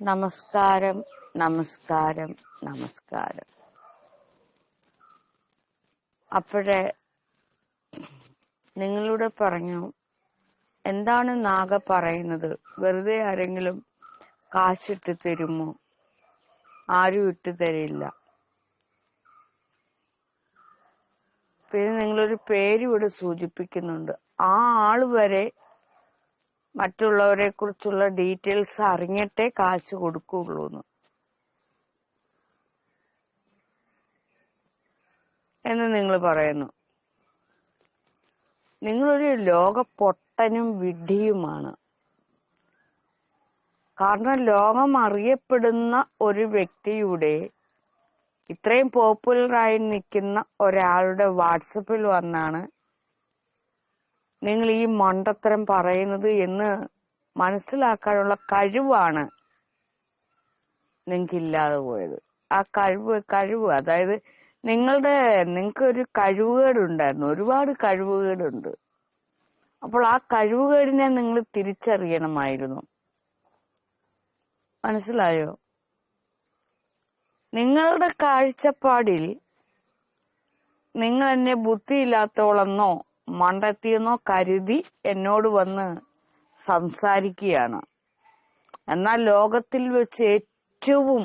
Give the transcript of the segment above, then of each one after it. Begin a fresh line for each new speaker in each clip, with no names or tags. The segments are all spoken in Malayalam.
നമസ്കാരം നമസ്കാരം നമസ്കാരം. അപ്പോഴേ നിങ്ങളുടെ പറഞ്ഞു എന്താണ് നാഗ പറയുന്നത്? വെറുതെ ആരെങ്കിലും കാശിട്ട് തരുമോ? ആരും ഇട്ട് തരില്ല. പിന്നെ നിങ്ങളൊരു പേര് ഇവിടെ സൂചിപ്പിക്കുന്നുണ്ട്. ആ ആൾ വരെ മറ്റുള്ളവരെ കുറിച്ചുള്ള ഡീറ്റെയിൽസ് അറിഞ്ഞിട്ടേ കാശ് കൊടുക്കുള്ളൂ എന്ന് എന്ന് നിങ്ങൾ പറയുന്നു. നിങ്ങളൊരു ലോക പൊട്ടനും വിഡ്ഢിയുമാണ്. കാരണം ലോകം അറിയപ്പെടുന്ന ഒരു വ്യക്തിയുടെ ഇത്രയും പോപ്പുലറായി നിൽക്കുന്ന ഒരാളുടെ വാട്സപ്പിൽ വന്നാണ് നിങ്ങൾ ഈ മണ്ടത്തരം പറയുന്നത് എന്ന് മനസ്സിലാക്കാനുള്ള കഴിവാണ് നിങ്ങൾക്ക് ഇല്ലാതെ പോയത്. ആ കഴിവ് കഴിവ് അതായത് നിങ്ങളുടെ നിങ്ങൾക്ക് ഒരു കഴിവുകേടുണ്ടായിരുന്നു. ഒരുപാട് കഴിവുകേടുണ്ട്. അപ്പോൾ ആ കഴിവുകേടിനെ നിങ്ങൾ തിരിച്ചറിയണമായിരുന്നു. മനസ്സിലായോ? നിങ്ങളുടെ കാഴ്ചപ്പാടിൽ നിങ്ങൾ എന്നെ ബുദ്ധിയില്ലാത്തോളെന്നോ മണ്ടത്തിയെന്നോ കരുതി എന്നോട് വന്ന് സംസാരിക്കുകയാണ് എന്നാൽ ലോകത്തിൽ വെച്ച് ഏറ്റവും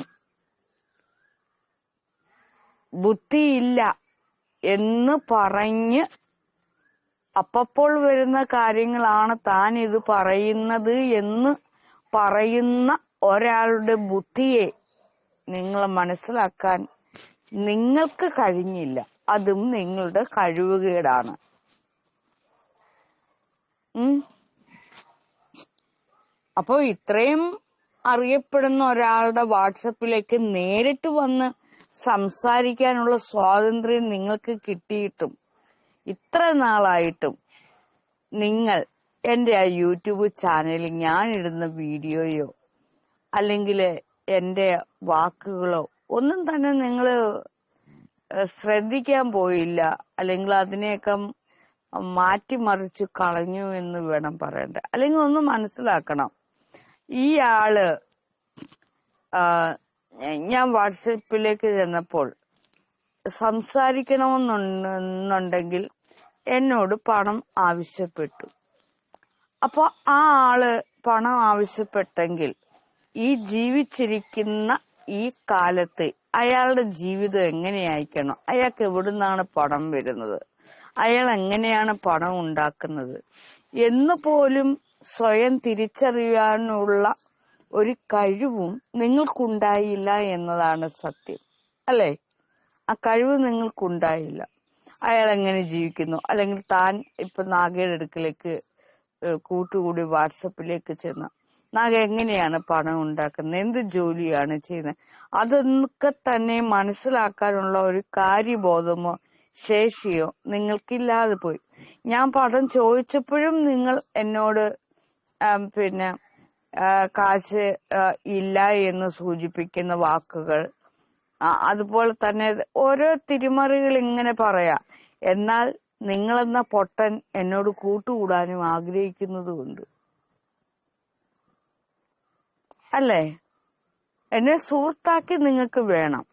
ബുദ്ധിയില്ല എന്ന് പറഞ്ഞ് അപ്പപ്പോൾ വരുന്ന കാര്യങ്ങളാണ് താൻ ഇത് പറയുന്നത് എന്ന് പറയുന്ന ഒരാളുടെ ബുദ്ധിയെ നിങ്ങൾ മനസ്സിലാക്കാൻ നിങ്ങൾക്ക് കഴിഞ്ഞില്ല അതും നിങ്ങളുടെ കഴിവുകേടാണ്. അപ്പോ ഇത്രയും അറിയപ്പെടുന്ന ഒരാളുടെ വാട്സപ്പിലേക്ക് നേരിട്ട് വന്ന് സംസാരിക്കാനുള്ള സ്വാതന്ത്ര്യം നിങ്ങൾക്ക് കിട്ടിയിട്ടും ഇത്ര നാളായിട്ടും നിങ്ങൾ എന്റെ ആ യൂട്യൂബ് ചാനലിൽ ഞാൻ ഇടുന്ന വീഡിയോയോ അല്ലെങ്കിൽ എന്റെ വാക്കുകളോ ഒന്നും തന്നെ നിങ്ങൾ ശ്രദ്ധിക്കാൻ പോയില്ല. അല്ലെങ്കിൽ അതിനെയൊക്കെ മാറ്റിമറിച്ച് കളഞ്ഞു എന്ന് വേണം പറയണ്ട അല്ലെങ്കിൽ ഒന്ന് മനസ്സിലാക്കണം. ഈ ആൾ ഞാൻ വാട്സപ്പിലേക്ക് ചെന്നപ്പോൾ സംസാരിക്കണമെന്നുണ്ടെങ്കിൽ എന്നോട് പണം ആവശ്യപ്പെട്ടു. അപ്പൊ ആ ആൾ പണം ആവശ്യപ്പെട്ടെങ്കിൽ ഈ ജീവിച്ചിരിക്കുന്ന ഈ കാലത്ത് അയാളുടെ ജീവിതം എങ്ങനെയായിരിക്കണം അയാൾക്ക് എവിടുന്നാണ് പണം വരുന്നത്? അയാൾ എങ്ങനെയാണ് പണം ഉണ്ടാക്കുന്നത്? എന്ന് പോലും സ്വയം തിരിച്ചറിയാനുള്ള ഒരു കഴിവും നിങ്ങൾക്കുണ്ടായില്ല എന്നതാണ് സത്യം. അല്ലേ? ആ കഴിവ് നിങ്ങൾക്കുണ്ടായില്ല. അയാൾ എങ്ങനെ ജീവിക്കുന്നു? അല്ലെങ്കിൽ താൻ ഇപ്പൊ നാഗയുടെ അടുക്കലേക്ക് കൂട്ടുകൂടി വാട്സപ്പിലേക്ക് ചെന്ന നാഗ എങ്ങനെയാണ് പണം ഉണ്ടാക്കുന്നത്? എന്ത് ജോലിയാണ് ചെയ്യുന്നത്? അതൊക്കെ തന്നെ മനസ്സിലാക്കാനുള്ള ഒരു കാര്യബോധമോ ശേഷിയോ? നിങ്ങൾക്കില്ലാതെ പോയി. ഞാൻ പടം ചോദിച്ചപ്പോഴും നിങ്ങൾ എന്നോട് പിന്നെ കാശ് ഇല്ല എന്ന് സൂചിപ്പിക്കുന്ന വാക്കുകൾ. അതുപോലെ തന്നെ ഓരോ തിരിമറികൾ ഇങ്ങനെ പറയാ. എന്നാൽ നിങ്ങളെന്ന പൊട്ടൻ എന്നോട് കൂട്ടുകൂടാനും ആഗ്രഹിക്കുന്നതുമുണ്ട്. അല്ലേ? എന്നെ സുഹൃത്താക്കി നിങ്ങൾക്ക് വേണം.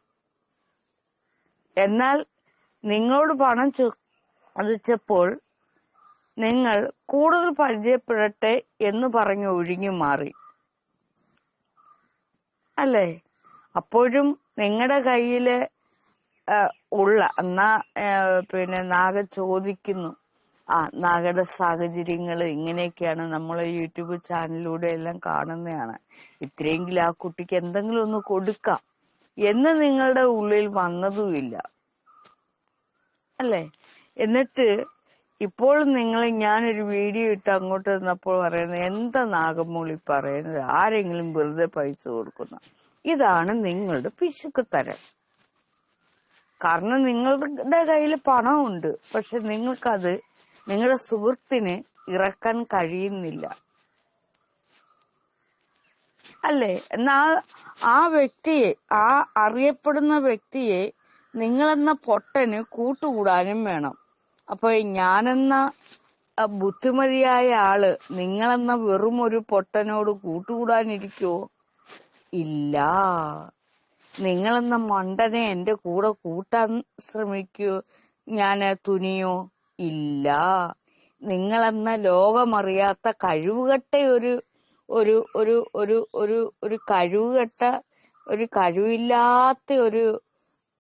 എന്നാൽ നിങ്ങളോട് പണം ചോദിച്ചപ്പോൾ നിങ്ങൾ കൂടുതൽ പരിചയപ്പെടട്ടെ എന്ന് പറഞ്ഞ് ഒഴിഞ്ഞു മാറി. അല്ലേ? അപ്പോഴും നിങ്ങളുടെ കയ്യിൽ ഉള്ള എന്നാ പിന്നെ നാഗ ചോദിക്കുന്നു. ആ നാഗയുടെ സാഹചര്യങ്ങൾ ഇങ്ങനെയൊക്കെയാണ് നമ്മൾ യൂട്യൂബ് ചാനലിലൂടെ എല്ലാം കാണുന്നതാണ്. ഇത്രയെങ്കിലും ആ കുട്ടിക്ക് എന്തെങ്കിലും ഒന്ന് കൊടുക്കാം എന്ന് നിങ്ങളുടെ ഉള്ളിൽ വന്നതുമില്ല. അല്ലേ? എന്നിട്ട് ഇപ്പോൾ നിങ്ങൾ ഞാനൊരു വീഡിയോ ഇട്ട് അങ്ങോട്ട് നിന്നപ്പോൾ പറയുന്നത് എന്താ നാഗമൂളി പറയുന്നത്? ആരെങ്കിലും വെറുതെ പൈസ കൊടുക്കുന്ന? ഇതാണ് നിങ്ങളുടെ പിശുക്ക് തരം. കാരണം നിങ്ങളുടെ കയ്യിൽ പണമുണ്ട് പക്ഷെ നിങ്ങൾക്കത് നിങ്ങളുടെ സുഹൃത്തിന് ഇറക്കാൻ കഴിയുന്നില്ല. അല്ലേ? എന്നാ ആ വ്യക്തിയെ ആ അറിയപ്പെടുന്ന വ്യക്തിയെ നിങ്ങളെന്ന പൊട്ടന് കൂട്ടുകൂടാനും വേണം. അപ്പൊ ഞാനെന്ന ബുദ്ധിമതിയായ ആൾ നിങ്ങളെന്ന വെറും ഒരു പൊട്ടനോട് കൂട്ടുകൂടാനിരിക്കോ? ഇല്ല. നിങ്ങളെന്ന മണ്ടനെ എന്റെ കൂടെ കൂട്ടാൻ ശ്രമിക്കൂ. ഞാൻ തുനിയോ? ഇല്ല. നിങ്ങളെന്ന ലോകമറിയാത്ത കഴിവുകെട്ട ഒരു ഒരു ഒരു ഒരു ഒരു ഒരു കഴിവുകെട്ട ഒരു കഴിവില്ലാത്ത ഒരു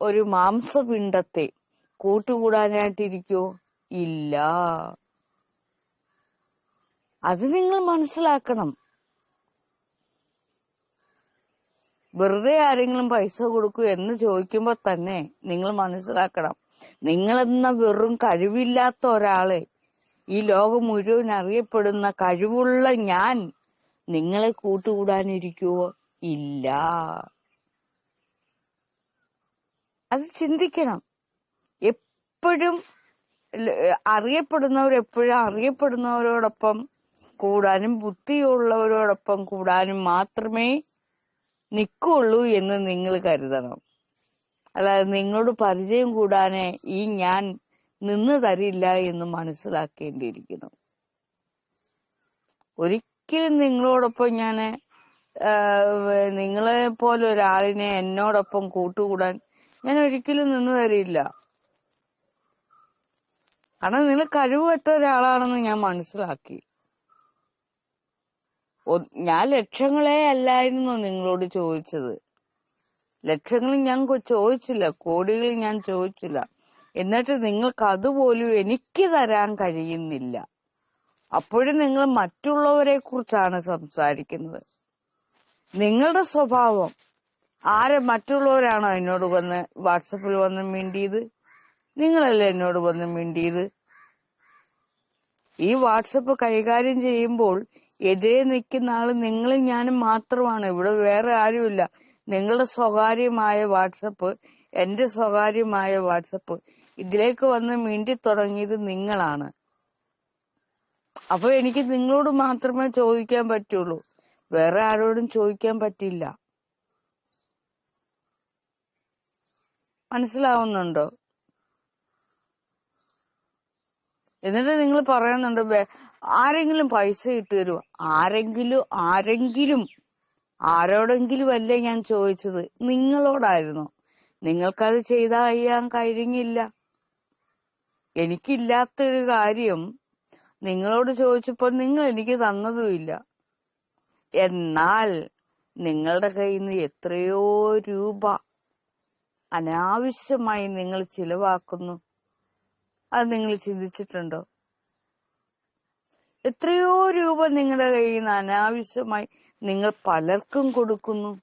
ഒരു മാംസപിണ്ഡത്തെ കൂട്ടുകൂടാനായിട്ടിരിക്കോ? ഇല്ല. അത് നിങ്ങൾ മനസ്സിലാക്കണം. വെറുതെ ആരെങ്കിലും പൈസ കൊടുക്കൂ എന്ന് ചോദിക്കുമ്പോ തന്നെ നിങ്ങൾ മനസ്സിലാക്കണം. നിങ്ങൾ നിങ്ങളെന്ന വെറും കഴിവില്ലാത്ത ഒരാളെ ഈ ലോകം മുഴുവൻ അറിയപ്പെടുന്ന കഴിവുള്ള ഞാൻ നിങ്ങളെ കൂട്ടുകൂടാനിരിക്കുവോ? ഇല്ല. അത് ചിന്തിക്കണം. എപ്പോഴും അറിയപ്പെടുന്നവർ എപ്പോഴും അറിയപ്പെടുന്നവരോടൊപ്പം കൂടാനും ബുദ്ധിയുള്ളവരോടൊപ്പം കൂടാനും മാത്രമേ നിൽക്കുള്ളൂ എന്ന് നിങ്ങൾ കരുതണം. അല്ലാതെ നിങ്ങളോട് പരിചയം കൂടാനേ ഈ ഞാൻ നിന്ന് തരില്ല എന്ന് മനസ്സിലാക്കേണ്ടിയിരിക്കുന്നു. ഒരിക്കലും നിങ്ങളോടൊപ്പം ഞാൻ നിങ്ങളെ പോലെ ഒരാളിനെ എന്നോടൊപ്പം കൂട്ടുകൂടാൻ ഞാൻ ഒരിക്കലും നിന്ന് തരില്ല കാരണം നിങ്ങൾ കഴിവുപെട്ട ഒരാളാണെന്ന് ഞാൻ മനസ്സിലാക്കി. ഞാൻ ലക്ഷങ്ങളെ അല്ലായിരുന്നു നിങ്ങളോട് ചോദിച്ചത്. ലക്ഷങ്ങൾ ഞാൻ ചോദിച്ചില്ല. കോടികൾ ഞാൻ ചോദിച്ചില്ല. എന്നിട്ട് നിങ്ങൾക്ക് അതുപോലും എനിക്ക് തരാൻ കഴിയുന്നില്ല. അപ്പോഴും നിങ്ങൾ മറ്റുള്ളവരെ കുറിച്ചാണ് സംസാരിക്കുന്നത്. നിങ്ങളുടെ സ്വഭാവം ആരെ മറ്റുള്ളവരാണോ എന്നോട് വന്ന് വാട്സപ്പിൽ വന്ന് മിണ്ടിയത്? നിങ്ങളല്ലേ എന്നോട് വന്ന് മിണ്ടിയത്? ഈ വാട്സപ്പ് കൈകാര്യം ചെയ്യുമ്പോൾ എതിരെ നിൽക്കുന്ന ആൾ നിങ്ങളും ഞാനും മാത്രമാണ്. ഇവിടെ വേറെ ആരുമില്ല. നിങ്ങളുടെ സ്വകാര്യമായ വാട്സപ്പ് എന്റെ സ്വകാര്യമായ വാട്സപ്പ് ഇതിലേക്ക് വന്ന് മിണ്ടി തുടങ്ങിയത് നിങ്ങളാണ്. അപ്പൊ എനിക്ക് നിങ്ങളോട് മാത്രമേ ചോദിക്കാൻ പറ്റുള്ളൂ. വേറെ ആരോടും ചോദിക്കാൻ പറ്റില്ല. മനസ്സിലാവുന്നുണ്ടോ? എന്നിട്ട് നിങ്ങൾ പറയുന്നുണ്ട് ആരെങ്കിലും പൈസ ഇട്ട് തരുമോ ആരെങ്കിലും ആരെങ്കിലും ആരോടെങ്കിലും അല്ലേ ഞാൻ ചോദിച്ചത്? നിങ്ങളോടായിരുന്നു. നിങ്ങൾക്കത് ചെയ്താൽ ചെയ്യാൻ കഴിഞ്ഞില്ല. എനിക്കില്ലാത്തൊരു കാര്യം നിങ്ങളോട് ചോദിച്ചപ്പോൾ നിങ്ങൾ എനിക്ക് തന്നതുമില്ല. എന്നാൽ നിങ്ങളുടെ കയ്യിൽ നിന്ന് എത്രയോ രൂപ അനാവശ്യമായി നിങ്ങൾ ചിലവാക്കുന്നു. അത് നിങ്ങൾ ചിന്തിച്ചിട്ടുണ്ടോ? എത്രയോ രൂപ നിങ്ങളുടെ കയ്യിൽ നിന്ന് അനാവശ്യമായി നിങ്ങൾ പലർക്കും കൊടുക്കുന്നു.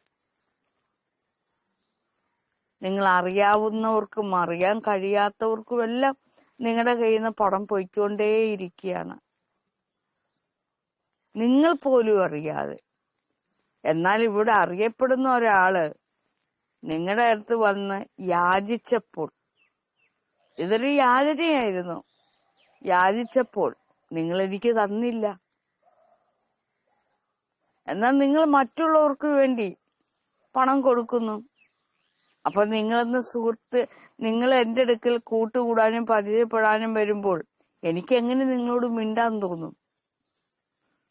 നിങ്ങൾ അറിയാവുന്നവർക്കും അറിയാൻ കഴിയാത്തവർക്കും എല്ലാം നിങ്ങളുടെ കയ്യിൽ നിന്ന് പണം പൊയ്ക്കൊണ്ടേയിരിക്കുകയാണ്. നിങ്ങൾ പോലും അറിയാതെ. എന്നാൽ ഇവിടെ അറിയപ്പെടുന്ന ഒരാൾ നിങ്ങളുടെ അടുത്ത് വന്ന് യാചിച്ചപ്പോൾ ഇതൊരു യാചനയായിരുന്നു. യാചിച്ചപ്പോൾ നിങ്ങൾ എനിക്ക് തന്നില്ല. എന്നാൽ നിങ്ങൾ മറ്റുള്ളവർക്ക് വേണ്ടി പണം കൊടുക്കുന്നു. അപ്പൊ നിങ്ങളെന്ന സുഹൃത്ത് നിങ്ങൾ എന്റെ അടുക്കൽ കൂട്ടുകൂടാനും പരിചയപ്പെടാനും വരുമ്പോൾ എനിക്ക് എങ്ങനെ നിങ്ങളോട് മിണ്ടാൻ തോന്നും?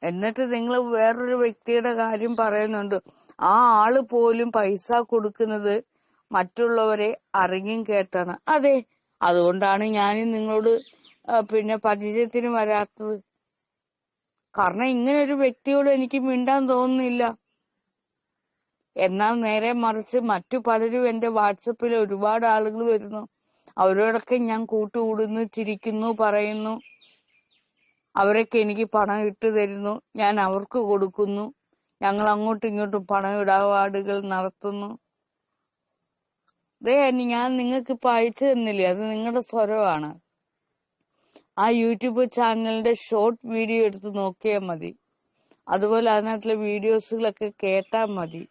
എന്നിട്ട് നിങ്ങൾ വേറൊരു വ്യക്തിയുടെ കാര്യം പറയുന്നുണ്ട്. ആ ആൾ പോലും പൈസ കൊടുക്കുന്നത് മറ്റുള്ളവരെ അറിഞ്ഞും കേട്ടാണ്. അതെ അതുകൊണ്ടാണ് ഞാൻ നിങ്ങളോട് പിന്നെ പരിചയത്തിന് വരാത്തത്. കാരണം ഇങ്ങനെ ഒരു വ്യക്തിയോട് എനിക്ക് മിണ്ടാൻ തോന്നുന്നില്ല. എന്നാൽ നേരെ മറിച്ച് മറ്റു പലരും എന്റെ വാട്സപ്പിൽ ഒരുപാട് ആളുകൾ വരുന്നു. അവരോടൊക്കെ ഞാൻ കൂട്ടുകൂടുന്നു ചിരിക്കുന്നു പറയുന്നു. അവരൊക്കെ എനിക്ക് പണം ഇട്ടു തരുന്നു. ഞാൻ അവർക്ക് കൊടുക്കുന്നു. ഞങ്ങൾ അങ്ങോട്ടും ഇങ്ങോട്ടും പണം ഇടപാടുകൾ നടത്തുന്നു. ദേ ഞാൻ നിങ്ങൾക്ക് ഇപ്പൊ അയച്ചു തന്നില്ലേ? അത് നിങ്ങളുടെ സ്വരമാണ്. ആ യൂട്യൂബ് ചാനലിന്റെ ഷോർട്ട് വീഡിയോ എടുത്ത് നോക്കിയാൽ മതി. അതുപോലെ അതിനകത്തുള്ള വീഡിയോസുകളൊക്കെ കേട്ടാൽ മതി.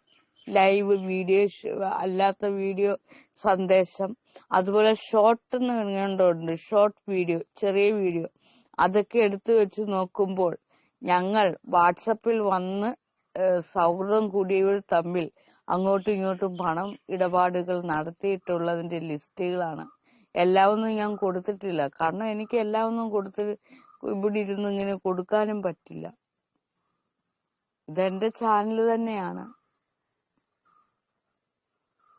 ലൈവ് വീഡിയോ അല്ലാത്ത വീഡിയോ സന്ദേശം. അതുപോലെ ഷോർട്ട് എന്ന് കണ്ടുണ്ട് ഷോർട്ട് വീഡിയോ ചെറിയ വീഡിയോ. അതൊക്കെ എടുത്തു വെച്ച് നോക്കുമ്പോൾ ഞങ്ങൾ വാട്സപ്പിൽ വന്ന് സൗഹൃദം കൂടിയവർ തമ്മിൽ അങ്ങോട്ടും ഇങ്ങോട്ടും പണം ഇടപാടുകൾ നടത്തിയിട്ടുള്ളതിന്റെ ലിസ്റ്റുകളാണ്. എല്ലാം ഒന്നും ഞാൻ കൊടുത്തിട്ടില്ല. കാരണം എനിക്ക് എല്ലാം ഒന്നും കൊടുത്ത് ഇവിടെ ഇരുന്ന് ഇങ്ങനെ കൊടുക്കാനും പറ്റില്ല. ഇതെന്റെ ചാനൽ തന്നെയാണ്.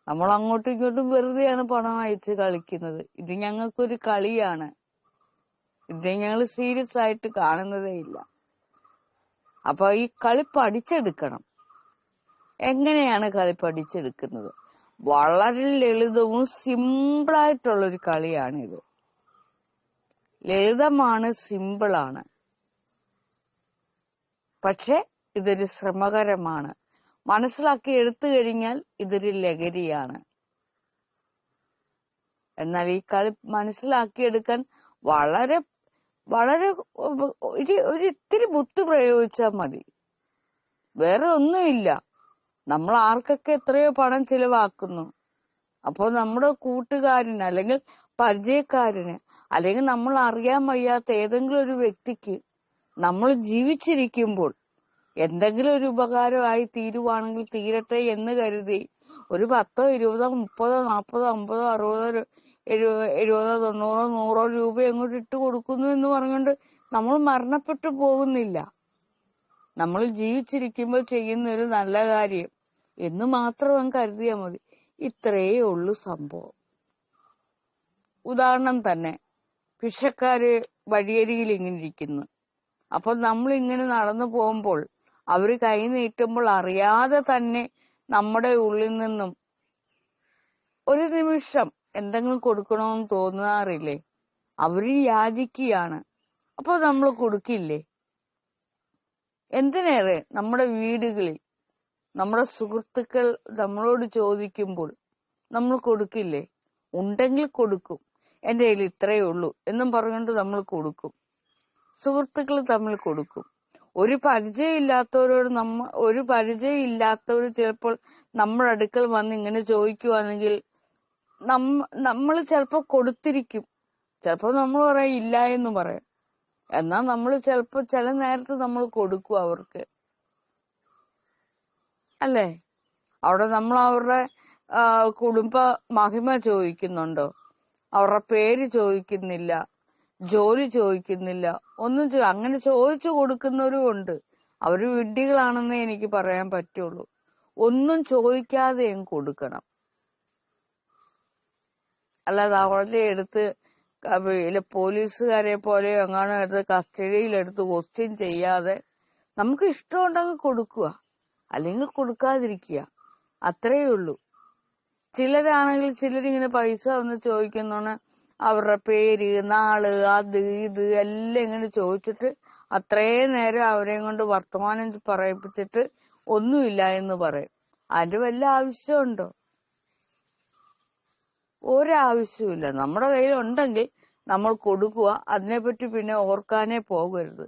നമ്മൾ അങ്ങോട്ടും ഇങ്ങോട്ടും വെറുതെയാണ് പണം അയച്ച് കളിക്കുന്നത്. ഇത് ഞങ്ങൾക്കൊരു കളിയാണ്. ഇത് ഞങ്ങൾ സീരിയസ് ആയിട്ട് കാണുന്നതേ ഇല്ല. അപ്പൊ ഈ കളി പഠിച്ചെടുക്കണം എങ്ങനെയാണ് കളി പഠിച്ചെടുക്കുന്നത് വളരെ ലളിതവും സിമ്പിളായിട്ടുള്ള ഒരു കളിയാണിത്. ലളിതമാണ് സിമ്പിളാണ് പക്ഷെ ഇതൊരു ശ്രമകരമാണ്. മനസ്സിലാക്കി എടുത്തു കഴിഞ്ഞാൽ ഇതൊരു ലഹരിയാണ്. എന്നാൽ ഈ കളി മനസ്സിലാക്കിയെടുക്കാൻ വളരെ വളരെ ഒരു ഒരു ഇത്തിരി ബുദ്ധി പ്രയോഗിച്ചാൽ മതി. വേറെ ഒന്നുമില്ല. നമ്മൾ ആർക്കൊക്കെ എത്രയോ പണം ചിലവാക്കുന്നു. അപ്പോൾ നമ്മുടെ കൂട്ടുകാരന് അല്ലെങ്കിൽ പരിചയക്കാരന് അല്ലെങ്കിൽ നമ്മൾ അറിയാൻ വയ്യാത്ത ഏതെങ്കിലും ഒരു വ്യക്തിക്ക് നമ്മൾ ജീവിച്ചിരിക്കുമ്പോൾ എന്തെങ്കിലും ഒരു ഉപകാരമായി തീരുവാണെങ്കിൽ തീരട്ടെ എന്ന് കരുതി ഒരു പത്തോ ഇരുപതോ മുപ്പതോ നാൽപ്പതോ അമ്പതോ അറുപതോ എഴുപ- എഴുപതോ തൊണ്ണൂറോ നൂറോ രൂപ അങ്ങോട്ട് ഇട്ട് കൊടുക്കുന്നു എന്ന് പറഞ്ഞുകൊണ്ട് നമ്മൾ മരണപ്പെട്ടു പോകുന്നില്ല. നമ്മൾ ജീവിച്ചിരിക്കുമ്പോൾ ചെയ്യുന്ന ഒരു നല്ല കാര്യം എന്ന് മാത്രം കരുതിയാൽ മതി. ഇത്രയേ ഉള്ളൂ സംഭവം. ഉദാഹരണം തന്നെ ഭിക്ഷക്കാര് വഴിയരികിൽ ഇങ്ങനെ ഇരിക്കുന്നു. അപ്പോൾ നമ്മൾ ഇങ്ങനെ നടന്നു പോകുമ്പോൾ അവർ കൈ നീട്ടുമ്പോൾ അറിയാതെ തന്നെ നമ്മുടെ ഉള്ളിൽ നിന്നും ഒരു നിമിഷം എന്തെങ്കിലും കൊടുക്കണമെന്ന് തോന്നാറില്ലേ? അവർ യാചിക്കുകയാണ്. അപ്പൊ നമ്മൾ കൊടുക്കില്ലേ? എന്തിനേറെ നമ്മുടെ വീടുകളിൽ നമ്മുടെ സുഹൃത്തുക്കൾ നമ്മളോട് ചോദിക്കുമ്പോൾ നമ്മൾ കൊടുക്കില്ലേ? ഉണ്ടെങ്കിൽ കൊടുക്കും. എന്റെ കയ്യിൽ ഇത്രയേ ഉള്ളൂ എന്നും പറഞ്ഞുകൊണ്ട് നമ്മൾ കൊടുക്കും. സുഹൃത്തുക്കൾ തമ്മിൽ കൊടുക്കും. ഒരു പരിചയമില്ലാത്തവരോട് നമ്മ ഒരു പരിചയമില്ലാത്തവർ ചിലപ്പോൾ നമ്മുടെ അടുക്കൽ വന്ന് ഇങ്ങനെ ചോദിക്കുവാണെങ്കിൽ നമ്മൾ ചിലപ്പോ കൊടുത്തിരിക്കും. ചിലപ്പോ നമ്മൾ പറയാം ഇല്ല എന്ന് പറയും. എന്നാ നമ്മൾ ചിലപ്പോ ചില നേരത്ത് നമ്മൾ കൊടുക്കും അവർക്ക്. അല്ലേ? അവിടെ നമ്മൾ അവരുടെ കുടുംബ മഹിമ ചോദിക്കുന്നുണ്ടോ? അവരുടെ പേര് ചോദിക്കുന്നില്ല ജോലി ചോദിക്കുന്നില്ല ഒന്നും അങ്ങനെ ചോദിച്ചു കൊടുക്കുന്നവരും ഉണ്ട്. അവർ വിഡ്ഢികളാണെന്നേ എനിക്ക് പറയാൻ പറ്റുള്ളൂ. ഒന്നും ചോദിക്കാതെയും കൊടുക്കണം. അല്ലാതെ അവരുടെ എടുത്ത് പിന്നെ പോലീസുകാരെ പോലെ എങ്ങാനും എടുത്ത് കസ്റ്റഡിയിലെടുത്ത് ക്വസ്റ്റ്യൻ ചെയ്യാതെ നമുക്ക് ഇഷ്ടമുണ്ടെങ്കിൽ കൊടുക്കുക. അല്ലെങ്കിൽ കൊടുക്കാതിരിക്കുക. അത്രയേ ഉള്ളൂ. ചിലരാണെങ്കിൽ ചിലരിങ്ങനെ പൈസ വന്ന് ചോദിക്കുന്നോണ് അവരുടെ പേര് നാൾ അത് ഇത് എല്ലാം ഇങ്ങനെ ചോദിച്ചിട്ട് അത്രേ നേരം അവരെയും കൊണ്ട് വർത്തമാനം പറയിപ്പിച്ചിട്ട് ഒന്നുമില്ല എന്ന് പറയും. അതിന്റെ വല്ല ആവശ്യമുണ്ടോ? ഒരാവശ്യമില്ല നമ്മുടെ കയ്യിൽ ഉണ്ടെങ്കിൽ നമ്മൾ കൊടുക്കുക. അതിനെപ്പറ്റി പിന്നെ ഓർക്കാനേ പോകരുത്.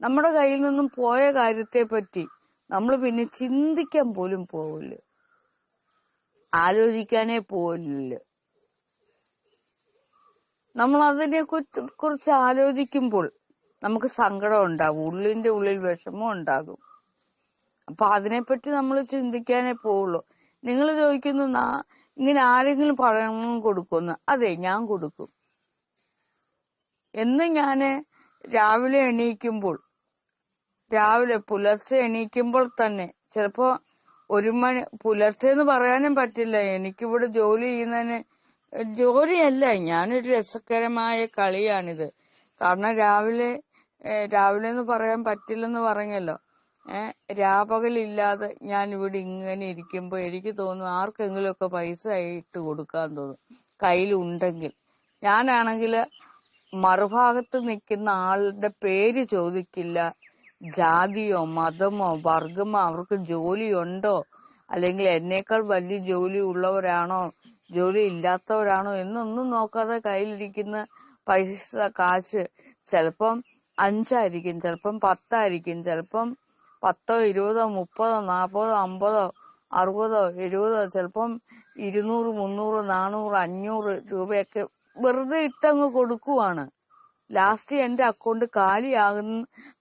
നമ്മുടെ കയ്യിൽ നിന്നും പോയ കാര്യത്തെ പറ്റി നമ്മൾ പിന്നെ ചിന്തിക്കാൻ പോലും പോവില്ല. ആലോചിക്കാനേ പോവില്ല. നമ്മൾ അതിനെ കുറിച്ച് ആലോചിക്കുമ്പോൾ നമുക്ക് സങ്കടം ഉണ്ടാകും ഉള്ളിന്റെ ഉള്ളിൽ വിഷമം ഉണ്ടാകും. അപ്പൊ അതിനെപ്പറ്റി നമ്മൾ ചിന്തിക്കാനേ പോവുള്ളൂ. നിങ്ങൾ ചോദിക്കുന്നു "നാ- ഇങ്ങനെ ആരെങ്കിലും പഠനം കൊടുക്കുമെന്ന്. അതെ ഞാൻ കൊടുക്കും. എന്ന് ഞാൻ രാവിലെ എണീക്കുമ്പോൾ രാവിലെ പുലർച്ചെ എണീക്കുമ്പോൾ തന്നെ ചിലപ്പോ ഒരു മണി പുലർച്ചെ എന്ന് പറയാനും പറ്റില്ല. എനിക്കിവിടെ ജോലി ചെയ്യുന്നതിന് ജോലിയല്ല ഞാനൊരു രസകരമായ കളിയാണിത്. കാരണം രാവിലെ രാവിലെ എന്ന് പറയാൻ പറ്റില്ലെന്ന് പറഞ്ഞല്ലോ. ഏഹ് രാപകലില്ലാതെ ഞാൻ ഇവിടെ ഇങ്ങനെ ഇരിക്കുമ്പോ എനിക്ക് തോന്നും ആർക്കെങ്കിലും ഒക്കെ പൈസ ഇട്ട് കൊടുക്കാൻ തോന്നും. കയ്യിലുണ്ടെങ്കിൽ. ഞാനാണെങ്കിൽ മറുഭാഗത്ത് നിൽക്കുന്ന ആളുടെ പേര് ചോദിക്കില്ല. ജാതിയോ മതമോ വർഗമോ അവർക്ക് ജോലിയുണ്ടോ? അല്ലെങ്കിൽ എന്നേക്കാൾ വലിയ ജോലി ഉള്ളവരാണോ? ജോലി ഇല്ലാത്തവരാണോ? എന്നൊന്നും നോക്കാതെ കയ്യിലിരിക്കുന്ന പൈസ കാശ്. ചിലപ്പം അഞ്ചായിരിക്കും ചിലപ്പം പത്തായിരിക്കും ചിലപ്പം പത്തോ ഇരുപതോ മുപ്പതോ നാൽപ്പതോ അമ്പതോ അറുപതോ എഴുപതോ ചിലപ്പം ഇരുന്നൂറ് മുന്നൂറ് നാനൂറ് അഞ്ഞൂറ് രൂപയൊക്കെ വെറുതെ ഇട്ടങ്ങ് കൊടുക്കുവാണ്. ലാസ്റ്റ് എന്റെ അക്കൗണ്ട് കാലിയാകുന്ന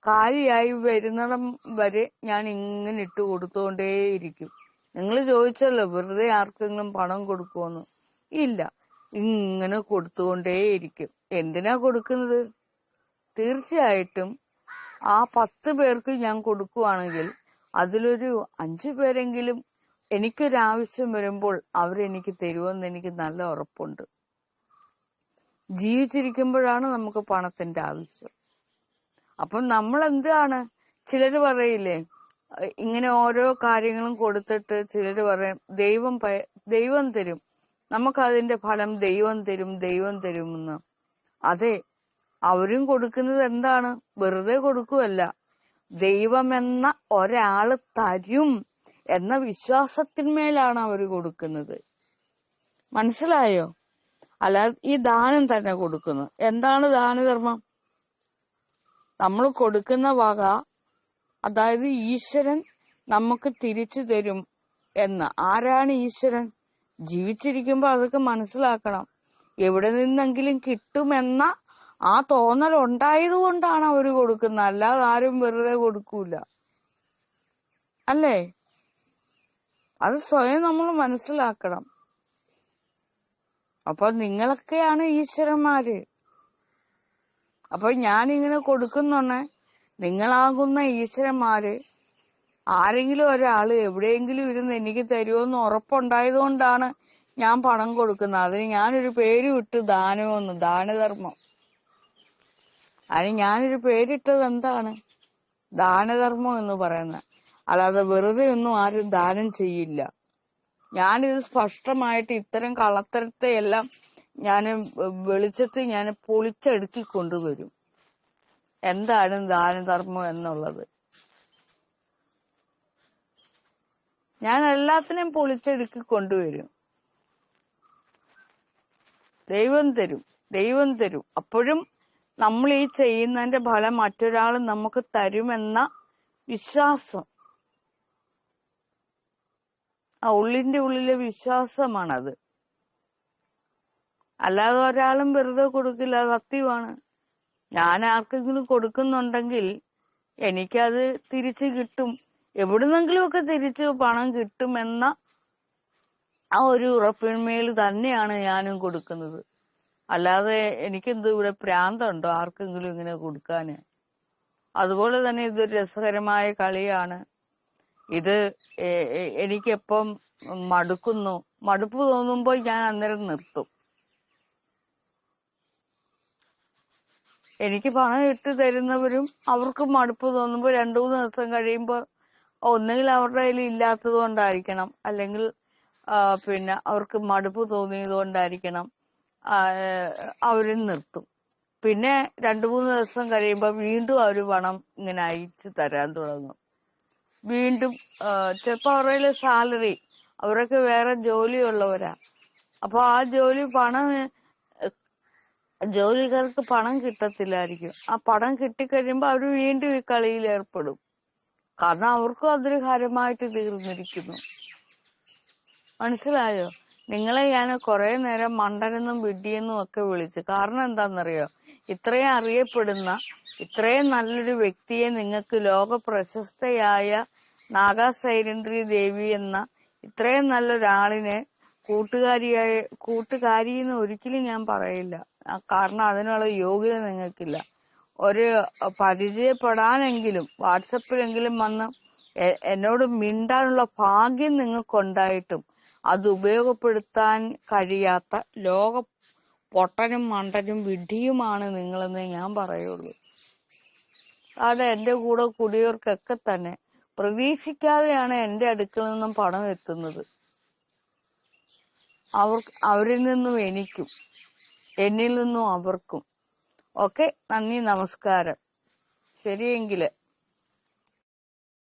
കാലിയായി വരുന്നിടം വരെ ഞാൻ ഇങ്ങനെ ഇട്ട് കൊടുത്തുകൊണ്ടേയിരിക്കും നിങ്ങൾ ചോദിച്ചല്ലോ വെറുതെ ആർക്കെങ്കിലും പണം കൊടുക്കുമെന്ന് ഇല്ല ഇങ്ങനെ കൊടുത്തുകൊണ്ടേയിരിക്കും എന്തിനാ കൊടുക്കുന്നത്? തീർച്ചയായിട്ടും ആ പത്ത് പേർക്ക് ഞാൻ കൊടുക്കുവാണെങ്കിൽ അതിലൊരു അഞ്ചു പേരെങ്കിലും എനിക്കൊരാവശ്യം വരുമ്പോൾ അവരെനിക്ക് തരുമെന്ന് എനിക്ക് നല്ല ഉറപ്പുണ്ട്. ജീവിച്ചിരിക്കുമ്പോഴാണ് നമുക്ക് പണത്തിന്റെ ആവശ്യം. അപ്പം നമ്മൾ എന്താണ് ചിലർ പറയില്ലേ ഇങ്ങനെ ഓരോ കാര്യങ്ങളും കൊടുത്തിട്ട് ചിലർ പറയും ദൈവം ദൈവം തരും. നമുക്ക് അതിന്റെ ഫലം ദൈവം തരും ദൈവം തരുമെന്ന്. അതെ അവരും കൊടുക്കുന്നത് എന്താണ്? വെറുതെ കൊടുക്കുവല്ല. ദൈവമെന്ന ഒരാൾ തരും എന്ന വിശ്വാസത്തിന്മേലാണ് അവർ കൊടുക്കുന്നത്. മനസ്സിലായോ? അല്ലാതെ ഈ ദാനം തന്നെ കൊടുക്കുന്നു. എന്താണ് ദാനധർമ്മം? നമ്മൾ കൊടുക്കുന്ന വക അതായത് ഈശ്വരൻ നമുക്ക് തിരിച്ചു തരും എന്ന്. ആരാണ് ഈശ്വരൻ? ജീവിച്ചിരിക്കുമ്പോൾ അതൊക്കെ മനസ്സിലാക്കണം. എവിടെ നിന്നെങ്കിലും കിട്ടുമെന്ന ആ തോന്നൽ ഉണ്ടായത് കൊണ്ടാണ് അവർ കൊടുക്കുന്നത്. അല്ലാതെ ആരും വെറുതെ കൊടുക്കൂല. അല്ലേ? അത് സ്വയം നമ്മൾ മനസ്സിലാക്കണം. അപ്പൊ നിങ്ങളൊക്കെയാണ് ഈശ്വരന്മാര്. അപ്പൊ ഞാൻ ഇങ്ങനെ കൊടുക്കുന്നുണ്ടെ. നിങ്ങളാകുന്ന ഈശ്വരന്മാര്. ആരെങ്കിലും ഒരാൾ എവിടെയെങ്കിലും ഇരുന്ന് എനിക്ക് തരുമെന്ന് ഉറപ്പുണ്ടായത് കൊണ്ടാണ് ഞാൻ പണം കൊടുക്കുന്നത്. അതിന് ഞാനൊരു പേര് വിട്ട് ദാനമെന്ന് ദാനധർമ്മം. അതിന് ഞാനൊരു പേരിട്ടത് എന്താണ്? ദാനധർമ്മം എന്ന് പറയുന്ന അല്ലാതെ വെറുതെ ഒന്നും ആരും ദാനം ചെയ്യില്ല. ഞാനിത് സ്പഷ്ടമായിട്ട് ഇത്തരം കള്ളത്തരത്തെ എല്ലാം ഞാൻ വെളിച്ചത്തിൽ ഞാൻ പൊളിച്ചെടുക്കി കൊണ്ടുവരും. എന്താണ് ദാനധർമ്മം എന്നുള്ളത്? ഞാൻ എല്ലാത്തിനെയും പൊളിച്ചെടുക്കി കൊണ്ടുവരും. ദൈവം തരും. ദൈവം തരും. അപ്പോഴും നമ്മൾ ഈ ചെയ്യുന്നതിന്റെ ഫലം മറ്റൊരാൾ നമുക്ക് തരുമെന്ന വിശ്വാസം. ആ ഉള്ളിന്റെ ഉള്ളിലെ വിശ്വാസമാണത്. അല്ലാതെ ഒരാളും വെറുതെ കൊടുക്കില്ല സത്യമാണ്. ഞാൻ ആർക്കെങ്കിലും കൊടുക്കുന്നുണ്ടെങ്കിൽ എനിക്കത് തിരിച്ചു കിട്ടും. എവിടുന്നെങ്കിലുമൊക്കെ തിരിച്ച് പണം കിട്ടുമെന്ന ആ ഒരു ഉറപ്പിന്മേൽ തന്നെയാണ് ഞാനും കൊടുക്കുന്നത്. അല്ലാതെ എനിക്കെന്ത് ഇവിടെ പ്രാന്തമുണ്ടോ? ആർക്കെങ്കിലും ഇങ്ങനെ കൊടുക്കാന്? അതുപോലെ തന്നെ ഇതൊരു രസകരമായ കളിയാണ്. ഇത് എനിക്കെപ്പം മടുക്കുന്നു. മടുപ്പ് തോന്നുമ്പോൾ ഞാൻ അന്നേരം നിർത്തും. എനിക്ക് പണം ഇട്ട് തരുന്നവരും അവർക്ക് മടുപ്പ് തോന്നുമ്പോൾ രണ്ടു മൂന്ന് ദിവസം കഴിയുമ്പോൾ ഒന്നുകിൽ അവരുടെ കയ്യിൽ ഇല്ലാത്തത് കൊണ്ടായിരിക്കണം. അല്ലെങ്കിൽ പിന്നെ അവർക്ക് മടുപ്പ് തോന്നിയത് കൊണ്ടായിരിക്കണം. അവർ നിർത്തും. പിന്നെ രണ്ടു മൂന്ന് ദിവസം കഴിയുമ്പോൾ വീണ്ടും അവർ പണം ഇങ്ങനെ അയച്ചു തരാൻ തുടങ്ങും. വീണ്ടും ആ, ചിലപ്പോ അവരുടെ സാലറി അവരൊക്കെ വേറെ ജോലിയുള്ളവരാ. അപ്പൊ ആ ജോലി പണം ജോലിക്കാർക്ക് പണം കിട്ടത്തില്ലായിരിക്കും. ആ പണം കിട്ടിക്കഴിയുമ്പോ അവർ വീണ്ടും ഈ കളിയിൽ ഏർപ്പെടും. കാരണം അവർക്കും അതൊരു ഹരമായിട്ട് തീർന്നിരിക്കുന്നു. മനസ്സിലായോ? നിങ്ങളെ ഞാൻ കുറെ നേരം മണ്ടനെന്നും വിഡ്ഢിയെന്നും ഒക്കെ വിളിച്ചു. കാരണം എന്താണെന്നറിയോ ഇത്രയും അറിയപ്പെടുന്ന ഇത്രയും നല്ലൊരു വ്യക്തിയെ നിങ്ങൾക്ക് ലോക പ്രശസ്തയായ നാഗാസൈരന്ദ്രി ദേവി എന്ന ഇത്രയും നല്ലൊരാളിനെ കൂട്ടുകാരിയായ കൂട്ടുകാരി എന്ന് ഒരിക്കലും ഞാൻ പറയില്ല. കാരണം അതിനുള്ള യോഗ്യത നിങ്ങൾക്കില്ല. ഒരു പരിചയപ്പെടാനെങ്കിലും വാട്സപ്പിലെങ്കിലും വന്ന് എന്നോട് മിണ്ടാനുള്ള ഭാഗ്യം നിങ്ങൾക്കുണ്ടായിട്ടും അത് ഉപയോഗപ്പെടുത്താൻ കഴിയാത്ത ലോക പൊട്ടനും മണ്ടനും വിഡ്ഢിയുമാണ് നിങ്ങളെന്ന് ഞാൻ പറയുള്ളൂ. അത് എന്റെ കൂടെ കൂടിയവർക്കൊക്കെ തന്നെ. പ്രതീക്ഷിക്കാതെയാണ് എന്റെ അടുക്കൽ നിന്നും പണം എത്തുന്നത്. അവർ അവരിൽ നിന്നും എനിക്കും എന്നിൽ നിന്നും അവർക്കും ഓക്കെ നന്ദി നമസ്കാരം. ശരിയെങ്കിൽ.